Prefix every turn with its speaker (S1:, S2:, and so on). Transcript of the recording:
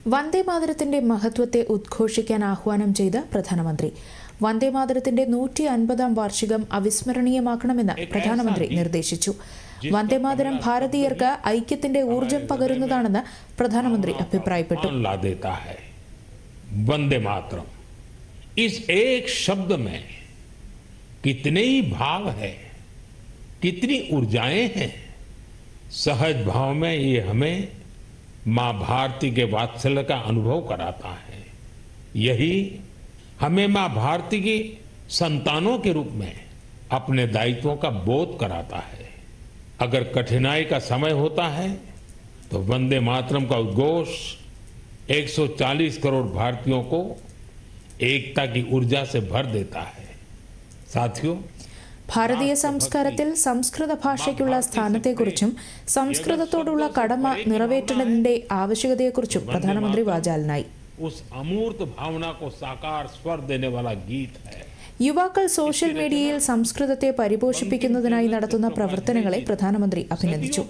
S1: വന്ദേമാതരത്തിന്റെ മഹത്വത്തെ ഉദ്ഘോഷിക്കാൻ ആഹ്വാനം ചെയ്ത പ്രധാനമന്ത്രി വന്ദേമാതരത്തിന്റെ നൂറ്റി അൻപതാം വാർഷികം അവിസ്മരണീയമാക്കണമെന്ന് പ്രധാനമന്ത്രി നിർദ്ദേശിച്ചു വന്ദേമാതരം ഭാരതീയർക്ക് ഐക്യത്തിന്റെ ഊർജം പകരുന്നതാണെന്ന് പ്രധാനമന്ത്രി അഭിപ്രായപ്പെട്ടു
S2: मान ला देता है वंदे मातरम इस एक शब्द में कितने ही भाव है कितनी ऊर्जाएं हैं सहज भाव में ये हमें माँ भारती के वात्सल्य का अनुभव कराता है। यही हमें माँ भारती की संतानों के रूप में अपने दायित्वों का बोध कराता है। अगर कठिनाई का समय होता है तो वंदे मातरम का उद्घोष 140 करोड़ भारतीयों को एकता की ऊर्जा से भर देता है। साथियों
S1: ഭാരതീയ സംസ്കാരത്തിൽ സംസ്കൃത ഭാഷയ്ക്കുള്ള സ്ഥാനത്തെക്കുറിച്ചും സംസ്കൃതത്തോടുള്ള കടമ നിറവേറ്റുന്നതിന്റെ ആവശ്യകതയെക്കുറിച്ചും പ്രധാനമന്ത്രി വാചാലനായി. യുവാക്കൾ സോഷ്യൽ മീഡിയയിൽ സംസ്കൃതത്തെ പരിപോഷിപ്പിക്കുന്നതിനായി നടത്തുന്ന പ്രവർത്തനങ്ങളെ പ്രധാനമന്ത്രി അഭിനന്ദിച്ചു.